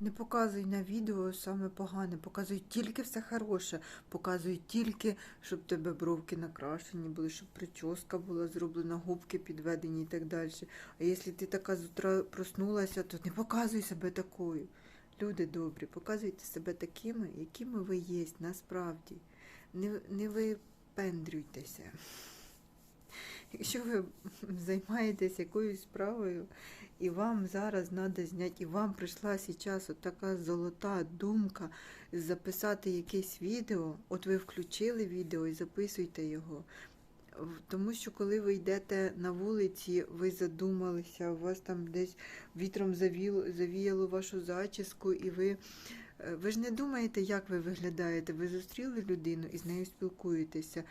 Не показуй на відео саме погане, показуй тільки все хороше, показуй тільки, щоб тебе бровки накрашені були, щоб прическа була зроблена, губки підведені і так далі. А якщо ти така з утра проснулася, то не показуй себе такою. Люди добрі, показуйте себе такими, якими ви є насправді. Не, не випендрюйтеся. Якщо ви займаєтесь якоюсь справою, і вам зараз треба зняти, і вам прийшла зараз така золота думка записати якесь відео, от ви включили відео і записуйте його. Тому що коли ви йдете на вулиці, ви задумалися, у вас там десь вітром завіло, завіяло вашу зачіску, і ви, е, ви ж не думаєте, як ви виглядаєте. Ви зустріли людину і з нею спілкуєтеся.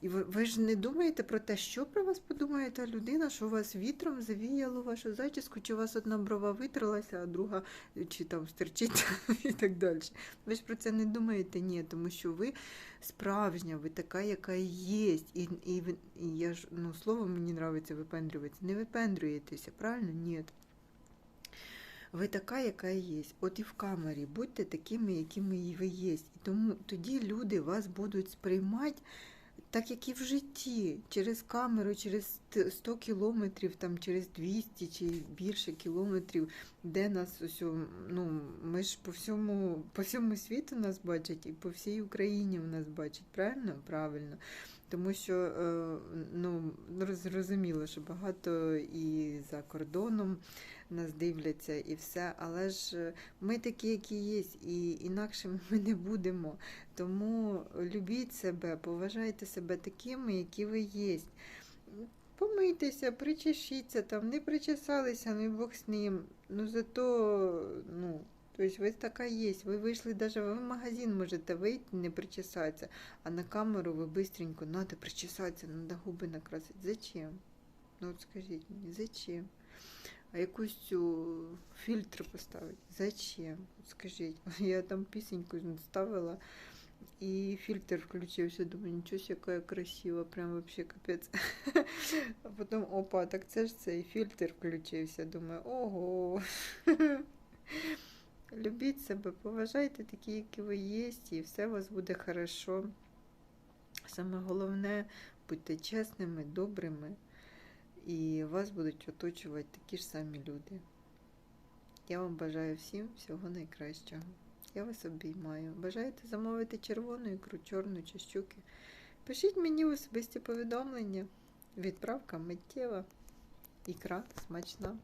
І ви, ви ж не думаєте про те, що про вас подумає та людина, що у вас вітром завіяло вашу зачіску, чи у вас одна брова витрилася, а друга чи там стерчить і так далі. Ви ж про це не думаєте? Ні, тому що ви справжня, ви така, яка є. І, і, і я ж ну, слово мені подобається випендрюватися. Не випендрюєтеся, правильно? Ні. Ви така, яка є. От і в камері будьте такими, якими і ви є. І тому тоді люди вас будуть сприймати так, як і в житті, через камеру, через т- 100 кілометрів, там, через 200 чи більше кілометрів, де нас усьо, ну, ми ж по всьому, по всьому світу нас бачать і по всій Україні в нас бачать, правильно? Правильно. Тому що е, ну, зрозуміло, що багато і за кордоном нас дивляться, і все, але ж е, ми такі, які є, і інакше ми не будемо. Тому любіть себе, поважайте себе такими, які ви є. Помийтеся, причешіться там, не причесалися, ну і Бог з ним. Ну зато, ну, тобто ви така є. Ви вийшли ви в магазин можете вийти, не причесатися, а на камеру ви бистренько, надо причесатися, надо губи накрасити. Зачем? Ну от скажіть мені, зачем? А якусь цю фільтр поставити? Зачем? От скажіть. Я там пісеньку ставила. І фільтр включився, думаю, нічого яка я красива, прям вообще капець. А потім, опа, так це ж цей фільтр включився. Думаю, ого. Любіть себе, поважайте такі, які ви є, і все у вас буде хорошо. Саме головне, будьте чесними, добрими, і вас будуть оточувати такі ж самі люди. Я вам бажаю всім всього найкращого. Я вас обіймаю. Бажаєте замовити червону ікру, чорну чи щуки? Пишіть мені особисті повідомлення. Відправка миттєва. Ікра смачна.